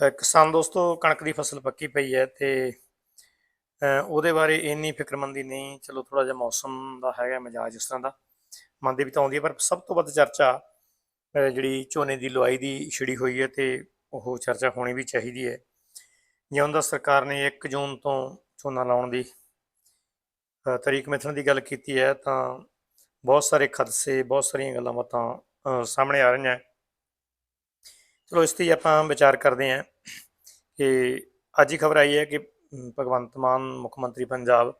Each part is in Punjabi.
ਕਿਸਾਨ ਦੋਸਤੋ, ਕਣਕ ਦੀ ਫਸਲ ਪੱਕੀ ਪਈ ਹੈ ਤੇ ਉਹਦੇ ਬਾਰੇ ਇੰਨੀ ਫਿਕਰਮੰਦੀ ਨਹੀਂ। ਚਲੋ ਥੋੜਾ ਜਿਹਾ ਮੌਸਮ ਦਾ ਹੈਗਾ, ਮਿਜਾਜ ਇਸ ਤਰ੍ਹਾਂ ਦਾ। ਮਨ ਦੇ ਵਿੱਚ ਤਾਂ ਆਉਂਦੀ ਹੈ, ਪਰ ਸਭ ਤੋਂ ਵੱਧ ਚਰਚਾ ਜਿਹੜੀ ਝੋਨੇ ਦੀ ਲੁਆਈ ਦੀ ਛਿੜੀ ਹੋਈ ਹੈ ਤੇ ਉਹ ਚਰਚਾ ਹੋਣੀ ਵੀ ਚਾਹੀਦੀ ਹੈ। ਜਿਉਂ ਦਾ ਸਰਕਾਰ ਨੇ 1 ਜੂਨ ਤੋਂ ਝੋਨਾ ਲਾਉਣ ਦੀ ਤਰੀਕ ਮਿਥਣ ਦੀ ਗੱਲ ਕੀਤੀ ਹੈ, ਤਾਂ ਬਹੁਤ ਸਾਰੇ ਖਦਸੇ, ਬਹੁਤ ਸਾਰੀਆਂ ਗੱਲਾਂ ਬਾਤਾਂ ਸਾਹਮਣੇ ਆ ਰਹੀਆਂ। ਚਲੋ ਇਸ ਤੇ ਆਪਾਂ ਵਿਚਾਰ ਕਰਦੇ ਹਾਂ ਕਿ ਅੱਜ ਹੀ ਖਬਰ ਆਈ ਹੈ ਕਿ ਭਗਵੰਤ ਮਾਨ ਮੁੱਖ ਮੰਤਰੀ ਪੰਜਾਬ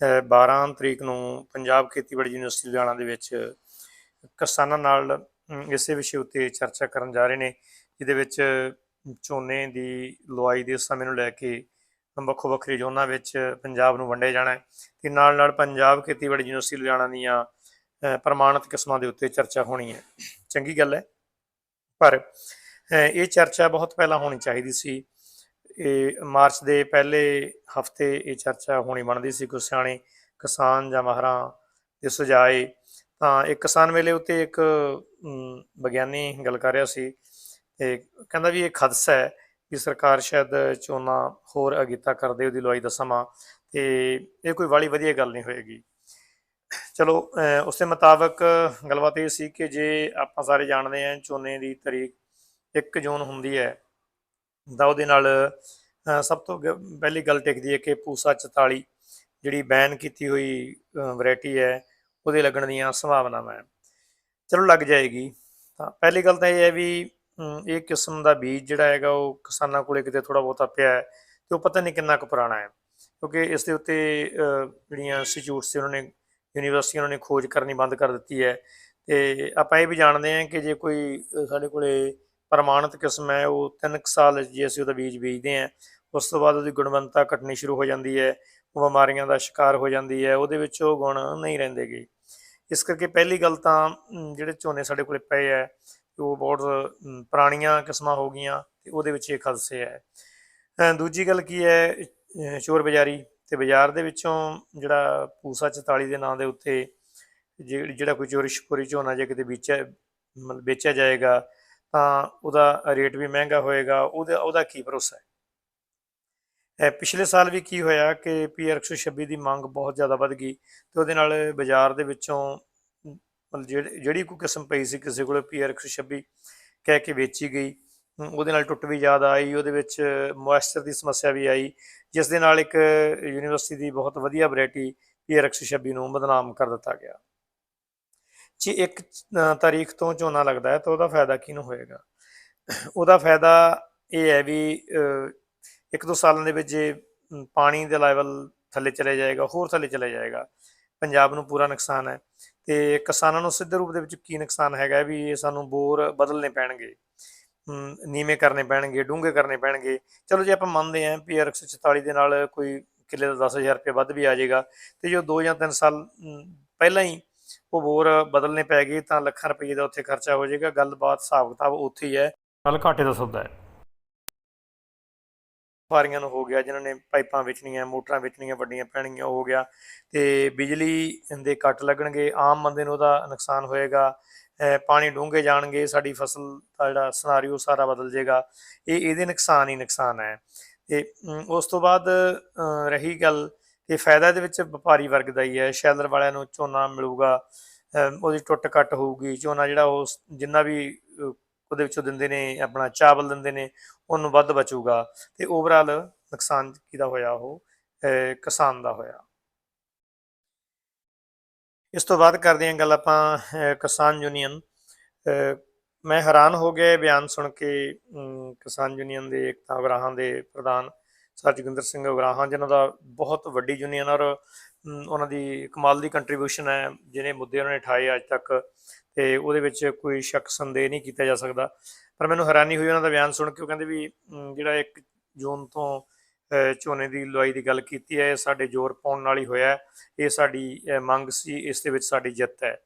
ਅ, 12 ਤਰੀਕ ਨੂੰ ਪੰਜਾਬ ਖੇਤੀਬਾੜੀ ਯੂਨੀਵਰਸਿਟੀ ਲੁਧਿਆਣਾ ਦੇ ਵਿੱਚ ਕਿਸਾਨਾਂ ਨਾਲ ਇਸੇ ਵਿਸ਼ੇ ਉੱਤੇ ਚਰਚਾ ਕਰਨ ਜਾ ਰਹੇ ਨੇ ਜਿਹਦੇ ਵਿੱਚ ਝੋਨੇ ਦੀ ਲੁਆਈ ਦੇ ਸਮੇਂ ਨੂੰ ਲੈ ਕੇ ਵੱਖੋ ਵੱਖਰੇ ਜ਼ੋਨਾਂ ਵਿੱਚ ਪੰਜਾਬ ਨੂੰ ਵੰਡੇ ਜਾਣਾ ਹੈ ਤੇ ਨਾਲ ਨਾਲ ਪੰਜਾਬ ਖੇਤੀਬਾੜੀ ਯੂਨੀਵਰਸਿਟੀ ਲੁਧਿਆਣਾ ਦੀਆਂ ਅ, ਪ੍ਰਮਾਣਿਤ ਕਿਸਮਾਂ ਦੇ ਉੱਤੇ ਚਰਚਾ ਹੋਣੀ ਹੈ। ਚੰਗੀ ਗੱਲ ਹੈ। ਪਰ ਇਹ ਚਰਚਾ ਬਹੁਤ ਪਹਿਲਾਂ ਹੋਣੀ ਚਾਹੀਦੀ ਸੀ। ਇਹ ਮਾਰਚ ਦੇ ਪਹਿਲੇ ਹਫ਼ਤੇ ਇਹ ਚਰਚਾ ਹੋਣੀ ਬਣਦੀ ਸੀ ਕੁਝ ਸਿਆਣੇ ਕਿਸਾਨ ਜਾਂ ਮਾਹਰਾਂ ਦੇ ਸੁਝਾਏ ਤਾਂ ਇੱਕ ਕਿਸਾਨ ਮੇਲੇ ਉੱਤੇ ਇੱਕ ਵਿਗਿਆਨੀ ਗੱਲ ਕਰ ਰਿਹਾ ਸੀ ਤੇ ਕਹਿੰਦਾ ਵੀ ਇਹ ਖਦਸ਼ਾ ਹੈ ਕਿ ਸਰਕਾਰ ਸ਼ਾਇਦ ਝੋਨਾ ਹੋਰ ਅਗਿੱਤਾ ਕਰਦੇ ਉਹਦੀ ਲੁਆਈ ਦਾ ਸਮਾਂ ਤੇ ਇਹ ਕੋਈ ਵਾਲੀ ਵਧੀਆ ਗੱਲ ਨਹੀਂ ਹੋਏਗੀ। ਚਲੋ ਉਸ ਦੇ ਮੁਤਾਬਕ ਗੱਲਬਾਤ ਇਹ ਸੀ ਕਿ ਜੇ ਆਪਾਂ ਸਾਰੇ ਜਾਣਦੇ ਹਾਂ ਝੋਨੇ ਦੀ ਤਰੀਕ ਇੱਕ ਜੂਨ ਹੁੰਦੀ ਹੈ, ਤਾਂ ਉਹਦੇ ਨਾਲ ਸਭ ਤੋਂ ਗ- ਪਹਿਲੀ ਗੱਲ ਟਿਕਦੀ ਹੈ ਕਿ ਪੂਸਾ 44 ਜਿਹੜੀ ਬੈਨ ਕੀਤੀ ਹੋਈ ਵੈਰਾਈਟੀ ਹੈ, ਉਹਦੇ ਲੱਗਣ ਦੀਆਂ ਸੰਭਾਵਨਾਵਾਂ ਹੈ। ਚਲੋ ਲੱਗ ਜਾਏਗੀ। ਤਾਂ ਪਹਿਲੀ ਗੱਲ ਤਾਂ ਇਹ ਹੈ ਵੀ ਇਹ ਕਿਸਮ ਦਾ ਬੀਜ ਜਿਹੜਾ ਹੈਗਾ, ਉਹ ਕਿਸਾਨਾਂ ਕੋਲੇ ਕਿਤੇ ਥੋੜਾ ਬਹੁਤਾ ਪਿਆ ਹੈ ਤੇ ਉਹ ਪਤਾ ਨਹੀਂ ਕਿੰਨਾ ਕੁ ਪੁਰਾਣਾ ਹੈ, ਕਿਉਂਕਿ ਇਸ ਦੇ ਉੱਤੇ ਜਿਹੜੀਆਂ ਇੰਸਟੀਚਿਊਟਸ ਸੀ, ਉਹਨਾਂ ਨੇ, ਯੂਨੀਵਰਸਿਟੀਆਂ ਉਹਨਾਂ ਨੇ ਖੋਜ ਕਰਨੀ ਬੰਦ ਕਰ ਦਿੱਤੀ ਹੈ। ਤੇ ਆਪਾਂ ਇਹ ਵੀ ਜਾਣਦੇ ਹਾਂ ਕਿ ਜੇ ਕੋਈ ਸਾਡੇ ਕੋਲੇ ਪ੍ਰਮਾਣਿਤ ਕਿਸਮ ਹੈ, ਉਹ 3 ਸਾਲ ਜੇ ਅਸੀਂ ਉਹਦਾ ਬੀਜ ਬੀਜਦੇ ਹਾਂ, ਉਸ ਤੋਂ ਬਾਅਦ ਉਹਦੀ ਗੁਣਵੰਤਾ ਘਟਣੀ ਸ਼ੁਰੂ ਹੋ ਜਾਂਦੀ ਹੈ, ਉਹ ਬਿਮਾਰੀਆਂ ਦਾ ਸ਼ਿਕਾਰ ਹੋ ਜਾਂਦੀ ਹੈ, ਉਹਦੇ ਵਿੱਚ ਉਹ ਗੁਣ ਨਹੀਂ ਰਹਿੰਦੇਗੇ ਇਸ ਕਰਕੇ ਪਹਿਲੀ ਗੱਲ ਤਾਂ ਜਿਹੜੇ ਝੋਨੇ ਸਾਡੇ ਕੋਲੇ ਪਏ ਹੈ, ਉਹ ਬਹੁਤ ਪੁਰਾਣੀਆਂ ਕਿਸਮਾਂ ਹੋ ਗਈਆਂ ਤੇ ਉਹਦੇ ਵਿੱਚ ਇਹ ਖਦਸ਼ੇ ਹੈ। ਦੂਜੀ ਗੱਲ ਕੀ ਹੈ ਚੋਰ ਬਾਜ਼ਾਰੀ ਤੇ ਬਾਜ਼ਾਰ ਦੇ ਵਿੱਚੋਂ ਜਿਹੜਾ ਪੂਸਾ 44 ਦੇ ਨਾਂ ਦੇ ਉੱਤੇ ਜੇ- ਜਿਹੜਾ ਕੋਈ ਚੋਰੀ ਛਪੋਰੀ ਝੋਨਾ ਜੇ ਕਿਤੇ ਵੇਚਿਆ, ਮਤਲਬ ਵੇਚਿਆ ਜਾਏਗਾ ਤਾਂ ਉਹਦਾ ਰੇਟ ਵੀ ਮਹਿੰਗਾ ਹੋਏਗਾ, ਉਹਦਾ ਉਹਦਾ ਕੀ ਭਰੋਸਾ ਹੈ? ਪਿਛਲੇ ਸਾਲ ਵੀ ਕੀ ਹੋਇਆ ਕਿ ਪੀਆਰ 126 ਦੀ ਮੰਗ ਬਹੁਤ ਜ਼ਿਆਦਾ ਵੱਧ ਗਈ ਤੇ ਉਹਦੇ ਨਾਲ ਬਾਜ਼ਾਰ ਦੇ ਵਿੱਚੋਂ ਮਤਲਬ ਜਿਹੜੀ ਜਿਹੜੀ ਕੋਈ ਕਿਸਮ ਪਈ ਸੀ ਕਿਸੇ ਕੋਲ ਪੀਆਰ 126 ਕਹਿ ਕੇ ਵੇਚੀ ਗਈ, ਉਹਦੇ ਨਾਲ ਟੁੱਟ ਵੀ ਜ਼ਿਆਦਾ ਆਈ, ਉਹਦੇ ਵਿੱਚ ਮੋਇਸਚਰ ਦੀ ਸਮੱਸਿਆ ਵੀ ਆਈ, ਜਿਸ ਦੇ ਨਾਲ ਇੱਕ ਯੂਨੀਵਰਸਿਟੀ ਦੀ ਬਹੁਤ ਵਧੀਆ ਵੈਰਾਈਟੀ ਪੀਆਰ 126 ਨੂੰ ਬਦਨਾਮ ਕਰ ਦਿੱਤਾ ਗਿਆ। ਜੇ ਇੱਕ ਤਾਰੀਖ ਤੋਂ ਝੋਨਾ ਲੱਗਦਾ ਹੈ ਤਾਂ ਉਹਦਾ ਫਾਇਦਾ ਕਿਹਨੂੰ ਹੋਏਗਾ? ਉਹਦਾ ਫਾਇਦਾ ਇਹ ਹੈ ਵੀ ਇੱਕ ਦੋ ਸਾਲਾਂ ਦੇ ਵਿੱਚ ਜੇ ਪਾਣੀ ਦਾ ਲੈਵਲ ਥੱਲੇ ਚਲੇ ਜਾਏਗਾ, ਹੋਰ ਥੱਲੇ ਚਲੇ ਜਾਏਗਾ, ਪੰਜਾਬ ਨੂੰ ਪੂਰਾ ਨੁਕਸਾਨ ਹੈ। ਤੇ ਕਿਸਾਨਾਂ ਨੂੰ ਸਿੱਧੇ ਰੂਪ ਦੇ ਵਿੱਚ ਕੀ ਨੁਕਸਾਨ ਹੈਗਾ ਵੀ ਇਹ ਸਾਨੂੰ ਬੋਰ ਬਦਲਨੇ ਪੈਣਗੇ ਨੀਵੇਂ ਕਰਨੇ ਪੈਣਗੇ, ਡੂੰਘੇ ਕਰਨੇ ਪੈਣਗੇ। ਚਲੋ ਜੇ ਆਪਾਂ ਮੰਨਦੇ ਹਾਂ ਵੀ 144 ਦੇ ਨਾਲ ਕੋਈ ਕਿੱਲੇ ਦਾ 10000 ਰੁਪਏ ਵੱਧ ਵੀ ਆ ਜਾਏਗਾ, ਤੇ ਜੋ 2 ਜਾਂ 3 ਸਾਲ ਪਹਿਲਾਂ ਹੀ ਉਹ ਬੋਰ ਬਦਲਨੇ ਪੈ ਗਏ ਤਾਂ ਲੱਖਾਂ ਰੁਪਏ ਦਾ ਉੱਥੇ ਖਰਚਾ ਹੋ ਜਾਏਗਾ। ਗੱਲਬਾਤ ਹਿਸਾਬ ਕਿਤਾਬ ਉੱਥੇ ਹੀ ਹੈ। ਗੱਲ ਘਾਟੇ ਦਾ ਸੌਦਾ ਹੈ। ਵਪਾਰੀਆਂ ਨੂੰ ਹੋ ਗਿਆ ਜਿਨ੍ਹਾਂ ਨੇ ਪਾਈਪਾਂ ਵੇਚਣੀਆਂ ਮੋਟਰਾਂ ਵੇਚਣੀਆਂ ਵੱਡੀਆਂ ਪੈਣਗੀਆਂ ਉਹ ਹੋ ਗਿਆ। ਤੇ ਬਿਜਲੀ ਦੇ ਕੱਟ ਲੱਗਣਗੇ। ਆਮ ਬੰਦੇ ਨੂੰ ਉਹਦਾ ਨੁਕਸਾਨ ਹੋਏਗਾ। ਪਾਣੀ ਡੂੰਘੇ ਜਾਣਗੇ। ਸਾਡੀ ਫਸਲ ਦਾ ਜਿਹੜਾ ਸਿਨਾਰੀਓ ਸਾਰਾ ਬਦਲ ਜਾਏਗਾ। ਇਹ ਇਹਦੇ ਨੁਕਸਾਨ ਹੀ ਨੁਕਸਾਨ ਹੈ। ਤੇ ਉਸ ਤੋਂ ਬਾਅਦ ਰਹੀ ਗੱਲ ਕਿ ਫਾਇਦਾ ਇਹਦੇ ਵਿੱਚ ਵਪਾਰੀ ਵਰਗ ਦਾ ਹੀ ਹੈ। ਸ਼ੈਲਰ ਵਾਲਿਆਂ ਨੂੰ ਝੋਨਾ ਮਿਲੂਗਾ ਉਹਦੀ ਟੁੱਟ ਕੱਟ ਹੋਊਗੀ, ਝੋਨਾ ਜਿਹੜਾ ਉਹ ਜਿੰਨਾ ਵੀ ਉਹਦੇ ਵਿੱਚੋਂ ਦਿੰਦੇ ਨੇ, ਆਪਣਾ ਚਾਵਲ ਦਿੰਦੇ ਨੇ, ਉਹਨੂੰ ਵੱਧ ਬਚੂਗਾ ਤੇ ਓਵਰਆਲ ਨੁਕਸਾਨ ਕਿਹਦਾ ਹੋਇਆ ਉਹ? ਕਿਸਾਨ ਦਾ ਹੋਇਆ। ਇਸ ਤੋਂ ਬਾਅਦ ਕਰਦੇ ਹਾਂ ਗੱਲ ਆਪਾਂ ਕਿਸਾਨ ਯੂਨੀਅਨ। ਮੈਂ ਹੈਰਾਨ ਹੋ ਗਿਆ ਇਹ ਬਿਆਨ ਸੁਣ ਕੇ ਕਿਸਾਨ ਯੂਨੀਅਨ ਦੇ ਏਕਤਾ ਉਗਰਾਹਾਂ ਦੇ ਪ੍ਰਧਾਨ ਸਰ ਜੋਗਿੰਦਰ ਸਿੰਘ ਉਗਰਾਹਾਂ ਜਿਨ੍ਹਾਂ ਦਾ ਬਹੁਤ ਵੱਡੀ ਯੂਨੀਅਨ ਔਰ ਉਹਨਾਂ ਦੀ ਕਮਾਲ ਦੀ ਕੰਟਰੀਬਿਊਸ਼ਨ ਹੈ, ਜਿਹਨੇ ਮੁੱਦੇ ਉਹਨਾਂ ਨੇ ਉਠਾਏ ਅੱਜ ਤੱਕ ਤੇ ਉਹਦੇ ਵਿੱਚ ਕੋਈ ਸ਼ੱਕ ਸੰਦੇਹ ਨਹੀਂ ਕੀਤਾ ਜਾ ਸਕਦਾ। ਪਰ ਮੈਨੂੰ ਹੈਰਾਨੀ ਹੋਈ ਉਹਨਾਂ ਦਾ ਬਿਆਨ ਸੁਣ ਕੇ, ਉਹ ਕਹਿੰਦੇ ਵੀ ਜਿਹੜਾ 1 ਜੂਨ ਤੋਂ ਝੋਨੇ ਦੀ ਲੁਆਈ ਦੀ ਗੱਲ ਕੀਤੀ ਹੈ, ਇਹ ਸਾਡੇ ਜ਼ੋਰ ਪਾਉਣ ਨਾਲ ਹੀ ਹੋਇਆ ਇਹ ਸਾਡੀ ਮੰਗ ਸੀ, ਇਸ ਦੇ ਵਿੱਚ ਸਾਡੀ ਜਿੱਤ ਹੈ।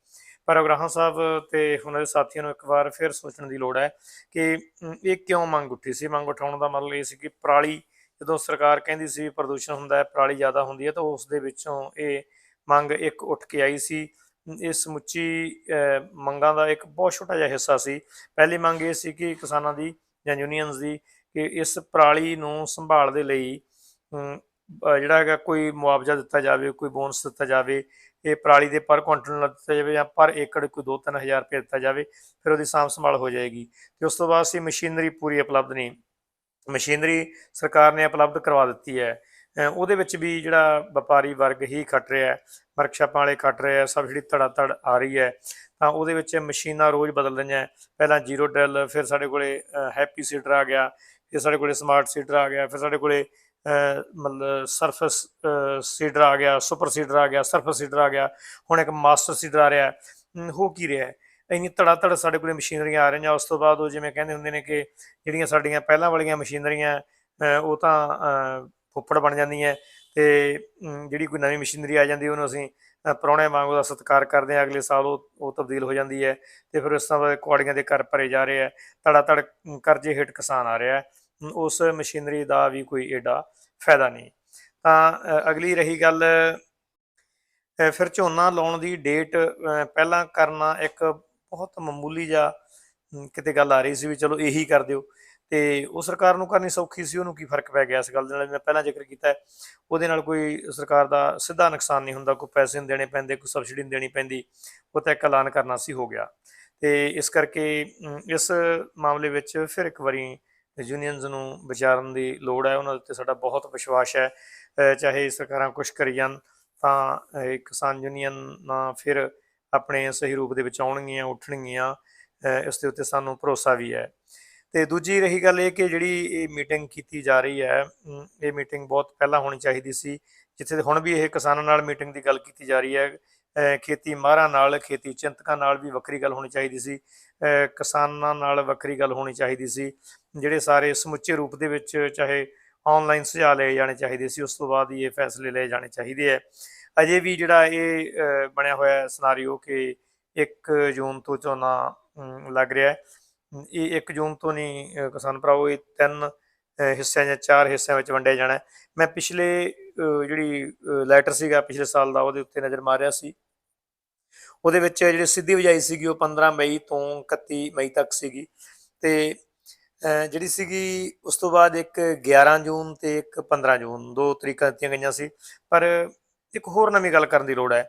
ਪਰ ਉਗਰਾਹਾਂ ਸਾਹਿਬ ਤੇ ਉਹਨਾਂ ਦੇ ਸਾਥੀਆਂ ਨੂੰ ਇੱਕ ਵਾਰ ਫਿਰ ਸੋਚਣ ਦੀ ਲੋੜ ਹੈ ਕਿ ਇਹ ਕਿਉਂ ਮੰਗ ਉੱਠੀ ਸੀ? ਮੰਗ ਉਠਾਉਣ ਦਾ ਮਤਲਬ ਇਹ ਸੀ ਕਿ ਪਰਾਲੀ ਜਦੋਂ ਸਰਕਾਰ ਕਹਿੰਦੀ ਸੀ ਵੀ ਪ੍ਰਦੂਸ਼ਣ ਹੁੰਦਾ ਹੈ, ਪਰਾਲੀ ਜ਼ਿਆਦਾ ਹੁੰਦੀ ਹੈ, ਤਾਂ ਉਸ ਦੇ ਵਿੱਚੋਂ ਇਹ ਮੰਗ ਇੱਕ ਉੱਠ ਕੇ ਆਈ ਸੀ। ਇਹ ਸਮੁੱਚੀ ਮੰਗਾਂ ਦਾ ਇੱਕ ਬਹੁਤ ਛੋਟਾ ਜਿਹਾ ਹਿੱਸਾ ਸੀ। ਪਹਿਲੀ ਮੰਗ ਇਹ ਸੀ ਕਿ ਕਿਸਾਨਾਂ ਦੀ ਜਾਂ ਯੂਨੀਅਨਸ ਦੀ ਕਿ ਇਸ ਪਰਾਲੀ ਨੂੰ ਸੰਭਾਲ ਦੇ ਲਈ ਜਿਹੜਾ ਹੈਗਾ ਕੋਈ ਮੁਆਵਜ਼ਾ ਦਿੱਤਾ ਜਾਵੇ, ਕੋਈ ਬੋਨਸ ਦਿੱਤਾ ਜਾਵੇ, ਇਹ ਪਰਾਲੀ ਦੇ ਪਰ ਕੁਇੰਟਲ ਨਾਲ ਦਿੱਤਾ ਜਾਵੇ ਜਾਂ ਪਰ ਏਕੜ ਕੋਈ 2-3000 ਰੁਪਏ ਦਿੱਤਾ ਜਾਵੇ, ਫਿਰ ਉਹਦੀ ਸਾਂਭ ਸੰਭਾਲ ਹੋ ਜਾਏਗੀ। ਤੇ ਉਸ ਤੋਂ ਬਾਅਦ ਸੀ ਮਸ਼ੀਨਰੀ ਪੂਰੀ ਉਪਲਬਧ ਨਹੀਂ ਮਸ਼ੀਨਰੀ ਸਰਕਾਰ ਨੇ ਉਪਲਬਧ ਕਰਵਾ ਦਿੱਤੀ ਹੈ। ਉਹਦੇ ਵਿੱਚ ਵੀ ਜਿਹੜਾ ਵਪਾਰੀ ਵਰਗ ਹੀ ਖੱਟ ਰਿਹਾ ਹੈ, ਵਰਕਸ਼ਾਪਾਂ ਵਾਲੇ ਖੱਟ ਰਹੇ ਆ ਸਬਸਿਡੀ ਧੜਾ ਧੜ ਆ ਰਹੀ ਹੈ, ਤਾਂ ਉਹਦੇ ਵਿੱਚ ਮਸ਼ੀਨਾਂ ਰੋਜ਼ ਬਦਲ ਰਹੀਆਂ ਪਹਿਲਾਂ ਜ਼ੀਰੋ ਡਰਿਲ ਫਿਰ ਸਾਡੇ ਕੋਲੇ ਹੈਪੀ ਸੀਡਰ ਆ ਗਿਆ, ਫਿਰ ਸਾਡੇ ਕੋਲੇ ਸਮਾਰਟ ਸੀਡਰ ਆ ਗਿਆ, ਫਿਰ ਸਾਡੇ ਕੋਲੇ ਮਤਲਬ ਸਰਫਸ ਸੀਡਰ ਆ ਗਿਆ, ਸੁਪਰ ਸੀਡਰ ਆ ਗਿਆ, ਸਰਫਸ ਸੀਡਰ ਆ ਗਿਆ, ਹੁਣ ਇੱਕ ਮਾਸਟਰ ਸੀਡਰ ਆ ਰਿਹਾ ਹੋ। ਕੀ ਰਿਹਾ ਇੰਨੀ ਧੜਾ ਧੜ ਸਾਡੇ ਕੋਲੇ ਮਸ਼ੀਨਰੀਆਂ ਆ ਰਹੀਆਂ ਉਸ ਤੋਂ ਬਾਅਦ ਉਹ ਜਿਵੇਂ ਕਹਿੰਦੇ ਹੁੰਦੇ ਨੇ ਕਿ ਜਿਹੜੀਆਂ ਸਾਡੀਆਂ ਪਹਿਲਾਂ ਵਾਲੀਆਂ ਮਸ਼ੀਨਰੀਆਂ ਉਹ ਤਾਂ ਫੁੱਫੜ ਬਣ ਜਾਂਦੀਆਂ ਤੇ ਜਿਹੜੀ ਕੋਈ ਨਵੀਂ ਮਸ਼ੀਨਰੀ ਆ ਜਾਂਦੀ ਉਹਨੂੰ ਅਸੀਂ ਅ, ਪ੍ਰਾਹੁਣੇ ਵਾਂਗ ਉਹਦਾ ਸਤਿਕਾਰ ਕਰਦੇ ਹਾਂ ਅਗਲੇ ਸਾਲ ਉਹ ਉਹ ਤਬਦੀਲ ਹੋ ਜਾਂਦੀ ਹੈ ਤੇ ਫਿਰ ਉਸ ਤਰ੍ਹਾਂ ਕੁਆੜੀਆਂ ਦੇ ਘਰ ਭਰੇ ਜਾ ਰਹੇ ਆ ਧੜਾ ਧੜ ਕਰਜ਼ੇ ਹੇਠ ਕਿਸਾਨ ਆ ਰਿਹਾ ਉਸ ਮਸ਼ੀਨਰੀ ਦਾ ਵੀ ਕੋਈ ਏਡਾ ਫਾਇਦਾ ਨਹੀਂ। ਤਾਂ ਅਗਲੀ ਰਹੀ ਗੱਲ ਫਿਰ ਝੋਨਾ ਲਾਉਣ ਦੀ ਡੇਟ ਪਹਿਲਾਂ ਕਰਨਾ ਇੱਕ ਬਹੁਤ ਮਾਮੂਲੀ ਜਿਹਾ ਕਿਤੇ ਗੱਲ ਆ ਰਹੀ ਸੀ ਵੀ ਚਲੋ ਇਹੀ ਕਰ ਦਿਓ। ਤੇ ਉਹ ਸਰਕਾਰ ਨੂੰ ਕਰਨੀ ਸੌਖੀ ਸੀ, ਉਹਨੂੰ ਕੀ ਫ਼ਰਕ ਪੈ ਗਿਆ ਇਸ ਗੱਲ ਦੇ ਨਾਲ? ਮੈਂ ਪਹਿਲਾਂ ਜ਼ਿਕਰ ਕੀਤਾ ਹੈ, ਉਹਦੇ ਨਾਲ ਕੋਈ ਸਰਕਾਰ ਦਾ ਸਿੱਧਾ ਨੁਕਸਾਨ ਨਹੀਂ ਹੁੰਦਾ, ਕੋਈ ਪੈਸੇ ਨਹੀਂ ਦੇਣੇ ਪੈਂਦੇ, ਕੋਈ ਸਬਸਿਡੀ ਨਹੀਂ ਦੇਣੀ ਪੈਂਦੀ, ਉਹ ਤਾਂ ਇੱਕ ਐਲਾਨ ਕਰਨਾ ਸੀ, ਹੋ ਗਿਆ। ਤੇ ਇਸ ਕਰਕੇ ਇਸ ਮਾਮਲੇ ਵਿੱਚ ਫਿਰ ਇੱਕ ਵਾਰੀ ਯੂਨੀਅਨਸ ਨੂੰ ਵਿਚਾਰਨ ਦੀ ਲੋੜ ਹੈ, ਉਹਨਾਂ ਦੇ ਉੱਤੇ ਸਾਡਾ ਬਹੁਤ ਵਿਸ਼ਵਾਸ ਹੈ। ਚਾਹੇ ਸਰਕਾਰਾਂ ਕੁਝ ਕਰੀ ਜਾਣ, ਤਾਂ ਕਿਸਾਨ ਯੂਨੀਅਨ ਨਾ ਫਿਰ ਆਪਣੇ ਸਹੀ ਰੂਪ ਦੇ ਵਿੱਚ ਆਉਣਗੀਆਂ, ਉੱਠਣਗੀਆਂ ਇਸ ਦੇ ਉੱਤੇ ਸਾਨੂੰ ਭਰੋਸਾ ਵੀ ਹੈ। ਤੇ ਦੂਜੀ ਰਹੀ ਗੱਲ ਇਹ ਕਿ ਜਿਹੜੀ ਇਹ ਮੀਟਿੰਗ ਕੀਤੀ ਜਾ ਰਹੀ ਹੈ ਇਹ ਮੀਟਿੰਗ ਬਹੁਤ ਪਹਿਲਾਂ ਹੋਣੀ ਚਾਹੀਦੀ ਸੀ, ਜਿੱਥੇ ਹੁਣ ਵੀ ਇਹ ਕਿਸਾਨਾਂ ਨਾਲ ਮੀਟਿੰਗ ਦੀ ਗੱਲ ਕੀਤੀ ਜਾ ਰਹੀ ਹੈ। ਖੇਤੀ ਮਾਹਰਾਂ ਨਾਲ, ਖੇਤੀ ਚਿੰਤਕਾਂ ਨਾਲ ਵੀ ਵੱਖਰੀ ਗੱਲ ਹੋਣੀ ਚਾਹੀਦੀ ਸੀ। ਕਿਸਾਨਾਂ ਨਾਲ ਵੱਖਰੀ ਗੱਲ ਹੋਣੀ ਚਾਹੀਦੀ ਸੀ। ਜਿਹੜੇ ਸਾਰੇ ਸਮੁੱਚੇ ਰੂਪ ਦੇ ਵਿੱਚ ਚਾਹੇ ਆਨਲਾਈਨ ਸੁਝਾਅ ਲਏ ਜਾਣੇ ਚਾਹੀਦੇ ਸੀ, ਉਸ ਤੋਂ ਬਾਅਦ ਹੀ ਇਹ ਫੈਸਲੇ ਲਏ ਜਾਣੇ ਚਾਹੀਦੇ ਹੈ ਅਜੇ ਵੀ ਜਿਹੜਾ ਇਹ ਬਣਿਆ ਹੋਇਆ ਸਿਨਾਰੀਓ ਕਿ 1 ਜੂਨ ਤੋਂ ਝੋਨਾ ਲੱਗ ਰਿਹਾ ਹੈ। ਇਹ 1 ਜੂਨ ਤੋਂ ਨਹੀਂ ਕਿਸਾਨ ਭਰਾਓ ਇਹ ਤਿੰਨ ਹਿੱਸਿਆਂ ਜਾਂ ਚਾਰ ਹਿੱਸਿਆਂ ਵਿੱਚ ਵੰਡਿਆ ਜਾਣਾ ਮੈਂ ਪਿਛਲੇ ਜਿਹੜੀ ਲੈਟਰ ਸੀਗਾ ਪਿਛਲੇ ਸਾਲ ਦਾ, ਉਹਦੇ ਉੱਤੇ ਨਜ਼ਰ ਮਾਰਿਆ ਸੀ। ਉਹਦੇ ਵਿੱਚ ਜਿਹੜੀ ਸਿੱਧੀ ਵਜਾਈ ਸੀਗੀ, ਉਹ 15 ਮਈ ਤੋਂ 31 ਮਈ ਤੱਕ ਸੀਗੀ। ਤੇ ਜਿਹੜੀ ਸੀਗੀ ਉਸ ਤੋਂ ਬਾਅਦ ਇੱਕ 11 ਜੂਨ ਤੇ ਇੱਕ 15 ਜੂਨ ਦੋ ਤਰੀਕਾਂ ਦਿੱਤੀਆਂ ਗਈਆਂ ਸੀ। ਪਰ ਇੱਕ ਹੋਰ ਨਵੀਂ ਗੱਲ ਕਰਨ ਦੀ ਲੋੜ ਹੈ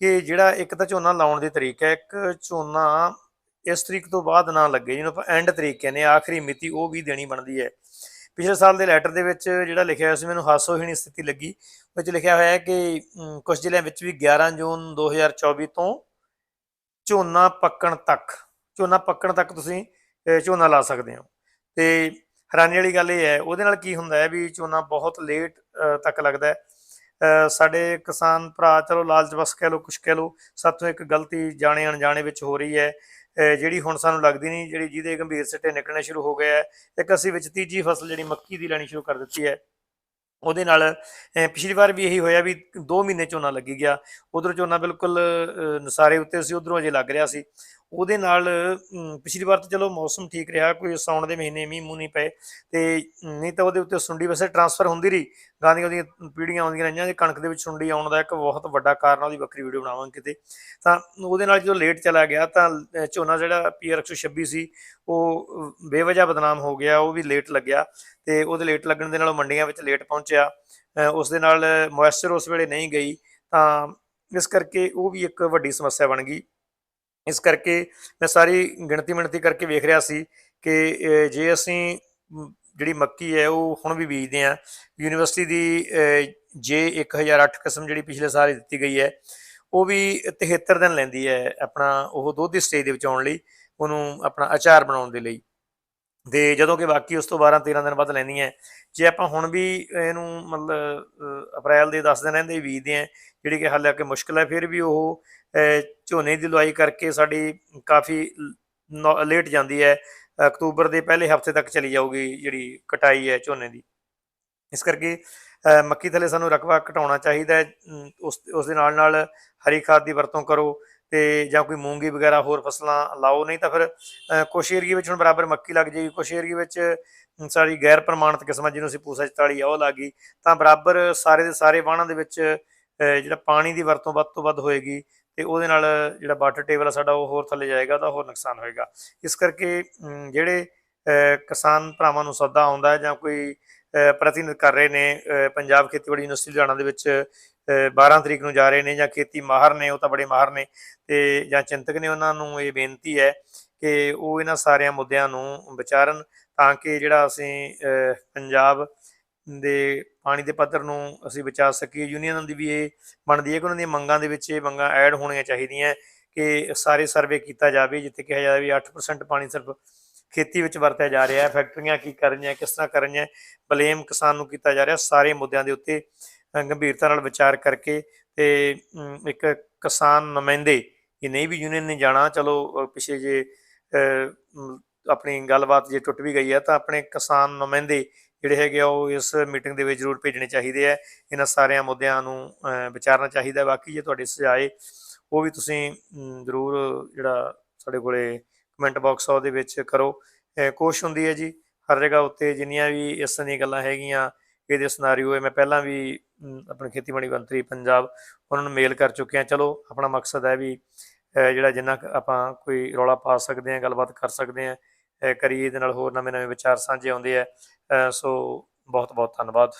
ਕਿ ਜਿਹੜਾ ਇੱਕ ਤਾਂ ਝੋਨਾ ਲਾਉਣ ਦੀ ਤਰੀਕ ਹੈ ਇੱਕ ਝੋਨਾ ਇਸ ਤਰੀਕ ਤੋਂ ਬਾਅਦ ਨਾ ਲੱਗੇ ਜਿਹਨੂੰ ਆਪਾਂ ਐਂਡ ਤਰੀਕ ਕਹਿੰਦੇ ਆਖਰੀ ਮਿਤੀ ਉਹ ਵੀ ਦੇਣੀ ਬਣਦੀ ਹੈ। ਪਿਛਲੇ ਸਾਲ ਦੇ ਲੈਟਰ ਦੇ ਵਿੱਚ ਜਿਹੜਾ ਲਿਖਿਆ ਹੋਇਆ ਸੀ ਮੈਨੂੰ ਹਾਸੋਹੀਣੀ ਸਥਿਤੀ ਲੱਗੀ ਵਿੱਚ ਲਿਖਿਆ ਹੋਇਆ ਹੈ ਕਿ ਅਮ, ਕੁਝ ਜ਼ਿਲ੍ਹਿਆਂ ਵਿੱਚ ਵੀ 11 ਜੂਨ 2024 ਤੋਂ ਝੋਨਾ ਪੱਕਣ ਤੱਕ ਝੋਨਾ ਪੱਕਣ ਤੱਕ ਤੁਸੀਂ ਝੋਨਾ ਲਾ ਸਕਦੇ ਹੋ। ਤੇ ਹੈਰਾਨੀ ਵਾਲੀ ਗੱਲ ਇਹ ਹੈ, ਉਹਦੇ ਨਾਲ ਕੀ ਹੁੰਦਾ ਹੈ ਵੀ ਝੋਨਾ ਬਹੁਤ ਲੇਟ ਤੱਕ ਲੱਗਦਾ ਹੈ। ਸਾਡੇ ਕਿਸਾਨ ਭਰਾ, ਚਲੋ ਲਾਲਚ ਬਸ ਕਹਿ ਲਓ, ਕੁਛ ਕਹਿ ਲਓ, ਸਾਥੋਂ ਇੱਕ ਗਲਤੀ ਜਾਣੇ ਅਣਜਾਣੇ ਵਿੱਚ ਹੋ ਰਹੀ ਹੈ। ਜਿਹੜੀ ਹੁਣ ਸਾਨੂੰ ਲੱਗਦੀ ਨਹੀਂ, ਜਿਹੜੀ ਜਿਹਦੇ ਗੰਭੀਰ ਸਿੱਟੇ ਨਿਕਲਣੇ ਸ਼ੁਰੂ ਹੋ ਗਏ ਹੈ, ਇੱਕ ਅਸੀਂ ਵਿੱਚ ਤੀਜੀ ਫਸਲ ਜਿਹੜੀ ਮੱਕੀ ਦੀ ਲੈਣੀ ਸ਼ੁਰੂ ਕਰ ਦਿੱਤੀ ਹੈ, ਉਹਦੇ ਨਾਲ ਪਿਛਲੀ ਵਾਰ ਵੀ ਇਹੀ ਹੋਇਆ ਵੀ 2 ਮਹੀਨੇ ਝੋਨਾ ਲੱਗੀ ਗਿਆ। ਉਧਰ ਝੋਨਾ ਬਿਲਕੁਲ ਨਸਾਰੇ ਉੱਤੇ ਸੀ, ਉਧਰੋਂ ਅਜੇ ਲੱਗ ਰਿਹਾ ਸੀ। ਉਹਦੇ ਨਾਲ ਪਿਛਲੀ ਵਾਰ ਤਾਂ ਚਲੋ ਮੌਸਮ ਠੀਕ ਰਿਹਾ, ਕੋਈ ਸਾਉਣ ਦੇ ਮਹੀਨੇ ਮੀਂਹ ਮੂੰਹ ਨਹੀਂ ਪਏ ਤੇ ਨਹੀਂ ਤਾਂ ਉਹਦੇ ਉੱਤੇ ਸੁੰਡੀ ਵੈਸੇ ਟਰਾਂਸਫਰ ਹੁੰਦੀ ਰਹੀ ਗਾਂ ਦੀਆਂ ਉਹਦੀਆਂ ਪੀੜੀਆਂ ਆਉਂਦੀਆਂ ਰਹੀਆਂ ਜੇ ਕਣਕ ਦੇ ਵਿੱਚ ਸੁੰਡੀ ਆਉਣ ਦਾ ਇੱਕ ਬਹੁਤ ਵੱਡਾ ਕਾਰਨ ਉਹਦੀ ਵੱਖਰੀ ਵੀਡੀਓ ਬਣਾਵਾਂਗੇ ਕਿਤੇ। ਤਾਂ ਉਹਦੇ ਨਾਲ ਜਦੋਂ ਲੇਟ ਚਲਾ ਗਿਆ ਤਾਂ ਝੋਨਾ ਜਿਹੜਾ ਪੀਆਰ 126 ਸੀ ਉਹ ਬੇਵਜ੍ਹਾ ਬਦਨਾਮ ਹੋ ਗਿਆ, ਉਹ ਵੀ ਲੇਟ ਲੱਗਿਆ ਤੇ ਉਹਦੇ ਲੇਟ ਲੱਗਣ ਦੇ ਨਾਲ ਉਹ ਮੰਡੀਆਂ ਵਿੱਚ ਲੇਟ ਪਹੁੰਚਿਆ। ਉਸ ਦੇ ਨਾਲ ਮੋਇਸਚਰ ਉਸ ਵੇਲੇ ਨਹੀਂ ਗਈ ਤਾਂ ਇਸ ਕਰਕੇ ਉਹ ਵੀ ਇੱਕ ਵੱਡੀ ਸਮੱਸਿਆ ਬਣ ਗਈ। ਇਸ ਕਰਕੇ ਮੈਂ ਸਾਰੀ ਗਿਣਤੀ ਮਿਣਤੀ ਕਰਕੇ ਵੇਖ ਰਿਹਾ ਸੀ ਕਿ ਜੇ ਅਸੀਂ ਜਿਹੜੀ ਮੱਕੀ ਹੈ ਉਹ ਹੁਣ ਵੀ ਬੀਜਦੇ ਆ ਯੂਨੀਵਰਸਿਟੀ ਦੀ ਜੇ 1008 ਕਿਸਮ ਜਿਹੜੀ ਪਿਛਲੇ ਸਾਲ ਦਿੱਤੀ ਗਈ ਹੈ, ਉਹ ਵੀ 73 ਦਿਨ ਲੈਂਦੀ ਹੈ ਆਪਣਾ ਉਹ ਦੁੱਧ ਦੀ ਸਟੇਜ ਦੇ ਵਿੱਚ ਆਉਣ ਲਈ, ਉਹਨੂੰ ਆਪਣਾ ਅਚਾਰ ਬਣਾਉਣ ਦੇ ਲਈ ਤੇ ਜਦੋਂ ਕਿ ਬਾਕੀ ਉਸ ਤੋਂ 12 13 ਦਿਨ ਬਾਅਦ ਲੈਂਦੀਆਂ ਹੈ। ਜੇ ਆਪਾਂ ਹੁਣ ਵੀ ਇਹਨੂੰ ਮਤਲਬ ਅਪ੍ਰੈਲ ਦੇ 10 ਦਿਨ ਰਹਿੰਦੇ ਹੀ ਬੀਜਦੇ ਆ ਜਿਹੜੀ ਕਿ ਹਾਲਾਂਕਿ ਮੁਸ਼ਕਲ ਹੈ, ਫਿਰ ਵੀ ਉਹ ਝੋਨੇ ਦੀ ਲੁਆਈ ਕਰਕੇ ਸਾਡੀ ਕਾਫੀ ਲੇਟ ਜਾਂਦੀ ਹੈ। ਅਕਤੂਬਰ ਦੇ ਪਹਿਲੇ ਹਫ਼ਤੇ ਤੱਕ ਚਲੀ ਜਾਊਗੀ ਜਿਹੜੀ ਕਟਾਈ ਹੈ ਝੋਨੇ ਦੀ। ਇਸ ਕਰਕੇ ਮੱਕੀ ਥੱਲੇ ਸਾਨੂੰ ਰਕਬਾ ਘਟਾਉਣਾ ਚਾਹੀਦਾ ਹੈ। ਉਸ ਉਸ ਦੇ ਨਾਲ ਨਾਲ ਹਰੀ ਖਾਦ ਦੀ ਵਰਤੋਂ ਕਰੋ ਤੇ ਜਾਂ ਕੋਈ ਮੂੰਗੀ ਵਗੈਰਾ ਹੋਰ ਫਸਲਾਂ ਲਾਓ। ਨਹੀਂ ਤਾਂ ਫਿਰ ਕੁਛ ਏਰੀਏ ਵਿੱਚ ਹੁਣ ਬਰਾਬਰ ਮੱਕੀ ਲੱਗ ਜਾਏਗੀ। ਕੁਛ ਏਰੀਏ ਵਿੱਚ ਅਮ, ਸਾਰੀ ਗੈਰ ਪ੍ਰਮਾਣਿਤ ਕਿਸਮਾਂ ਜਿਹਨੂੰ ਅਸੀਂ ਪੂਸਾ 44 ਆ ਉਹ ਲੱਗ ਗਈ। ਤਾਂ ਬਰਾਬਰ ਸਾਰੇ ਦੇ ਸਾਰੇ ਵਾਹਣਾਂ ਦੇ ਵਿੱਚ ਜਿਹੜਾ ਪਾਣੀ ਦੀ ਵਰਤੋਂ ਵੱਧ ਤੋਂ ਵੱਧ ਹੋਏਗੀ। ਤੇ ਉਹਦੇ ਨਾਲ ਜਿਹੜਾ ਵਾਟਰ ਟੇਬਲ ਆ ਸਾਡਾ ਉਹ ਹੋਰ ਥੱਲੇ ਜਾਏਗਾ ਤਾਂ ਹੋਰ ਨੁਕਸਾਨ ਹੋਏਗਾ। ਇਸ ਕਰਕੇ ਜਿਹੜੇ ਕਿਸਾਨ ਭਰਾਵਾਂ ਨੂੰ ਸੱਦਾ ਆਉਂਦਾ ਹੈ ਜਾਂ ਕੋਈ ਪ੍ਰਤੀਨਿਧ ਕਰ ਰਹੇ ਨੇ ਪੰਜਾਬ ਖੇਤੀਬਾੜੀ ਯੂਨੀਵਰਸਿਟੀ ਲੁਧਿਆਣਾ ਦੇ ਵਿੱਚ, ਅਹ 12 ਤਰੀਕ ਨੂੰ ਜਾ ਰਹੇ ਨੇ ਜਾਂ ਖੇਤੀ ਮਾਹਰ ਨੇ, ਉਹ ਤਾਂ ਬੜੇ ਮਾਹਰ ਨੇ, ਤੇ ਜਾਂ ਚਿੰਤਕ ਨੇ ਉਹਨਾਂ ਨੂੰ ਇਹ ਬੇਨਤੀ ਹੈ ਕਿ ਉਹ ਇਹਨਾਂ ਸਾਰਿਆਂ ਮੁੱਦਿਆਂ ਨੂੰ ਵਿਚਾਰਨ ਤਾਂ ਕਿ ਜਿਹੜਾ ਅਸੀਂ ਪੰਜਾਬ ਦੇ ਪਾਣੀ ਦੇ ਪੱਧਰ ਨੂੰ ਅਸੀਂ ਬਚਾ ਸਕੀਏ। ਯੂਨੀਅਨਾਂ ਦੀ ਵੀ ਇਹ ਬਣਦੀ ਹੈ ਕਿ ਉਹਨਾਂ ਦੀਆਂ ਮੰਗਾਂ ਦੇ ਵਿੱਚ ਇਹ ਮੰਗਾਂ ਐਡ ਹੋਣੀਆਂ ਚਾਹੀਦੀਆਂ ਕਿ ਸਾਰੇ ਸਰਵੇ ਕੀਤਾ ਜਾਵੇ ਜਿੱਥੇ ਕਿਹਾ ਜਾਵੇ ਵੀ 8% ਪਾਣੀ ਸਿਰਫ ਖੇਤੀ ਵਿੱਚ ਵਰਤਿਆ ਜਾ ਰਿਹਾ ਹੈ। ਫੈਕਟਰੀਆਂ ਕੀ ਕਰ ਰਹੀਆਂ ਕਿਸ ਤਰ੍ਹਾਂ ਕਰ ਰਹੀਆਂ ਬਲੇਮ ਕਿਸਾਨ ਨੂੰ ਕੀਤਾ ਜਾ ਰਿਹਾ ਸਾਰੇ ਮੁੱਦਿਆਂ ਦੇ ਉੱਤੇ ਗੰਭੀਰਤਾ ਨਾਲ ਵਿਚਾਰ ਕਰਕੇ ਤੇ ਇੱਕ ਕਿਸਾਨ ਨੁਮਾਇੰਦੇ ਇਹ ਨਹੀਂ ਵੀ ਯੂਨੀਅਨ ਨੇ ਜਾਣਾ ਚਲੋ ਅ, ਪਿਛੇ ਜੇ ਆਪਣੀ ਗੱਲਬਾਤ ਜੇ ਟੁੱਟ ਵੀ ਗਈ ਹੈ ਤਾਂ ਆਪਣੇ ਕਿਸਾਨ ਨੁਮਾਇੰਦੇ ਜਿਹੜੇ ਹੈਗੇ ਆ, ਉਹ ਇਸ ਮੀਟਿੰਗ ਦੇ ਵਿੱਚ ਜ਼ਰੂਰ ਭੇਜਣੇ ਚਾਹੀਦੇ ਆ। ਇਹਨਾਂ ਸਾਰਿਆਂ ਮੁੱਦਿਆਂ ਨੂੰ ਵਿਚਾਰਨਾ ਚਾਹੀਦਾ। ਬਾਕੀ ਜੇ ਤੁਹਾਡੇ ਸੁਝਾਏ ਉਹ ਵੀ ਤੁਸੀਂ ਜ਼ਰੂਰ ਜਿਹੜਾ ਸਾਡੇ ਕੋਲੇ ਕਮੈਂਟ ਬਾਕਸ ਆ, ਉਹਦੇ ਵਿੱਚ ਕਰੋ। ਕੋਸ਼ਿਸ਼ ਹੁੰਦੀ ਹੈ ਜੀ, ਹਰ ਜਗ੍ਹਾ ਉੱਤੇ ਜਿੰਨੀਆਂ ਵੀ ਇਸ ਤਰ੍ਹਾਂ ਦੀਆਂ ਗੱਲਾਂ ਹੈਗੀਆਂ, ਇਹਦੇ ਸਿਨਾਰੀਓ ਹੈ ਮੈਂ ਪਹਿਲਾਂ ਵੀ ਆਪਣੇ ਖੇਤੀਬਾੜੀ ਮੰਤਰੀ ਪੰਜਾਬ, ਉਹਨਾਂ ਨੂੰ ਮੇਲ ਕਰ ਚੁੱਕਿਆ। ਚਲੋ, ਆਪਣਾ ਮਕਸਦ ਹੈ ਵੀ ਜਿਹੜਾ ਜਿੰਨਾ ਆਪਾਂ ਕੋਈ ਰੌਲਾ ਪਾ ਸਕਦੇ ਹਾਂ, ਗੱਲਬਾਤ ਕਰ ਸਕਦੇ ਹਾਂ ਕਰੀਏ, ਇਹਦੇ ਨਾਲ ਹੋਰ ਨਵੇਂ ਨਵੇਂ ਵਿਚਾਰ ਸਾਂਝੇ ਆਉਂਦੇ ਆ। ਸੋ ਬਹੁਤ ਬਹੁਤ ਧੰਨਵਾਦ।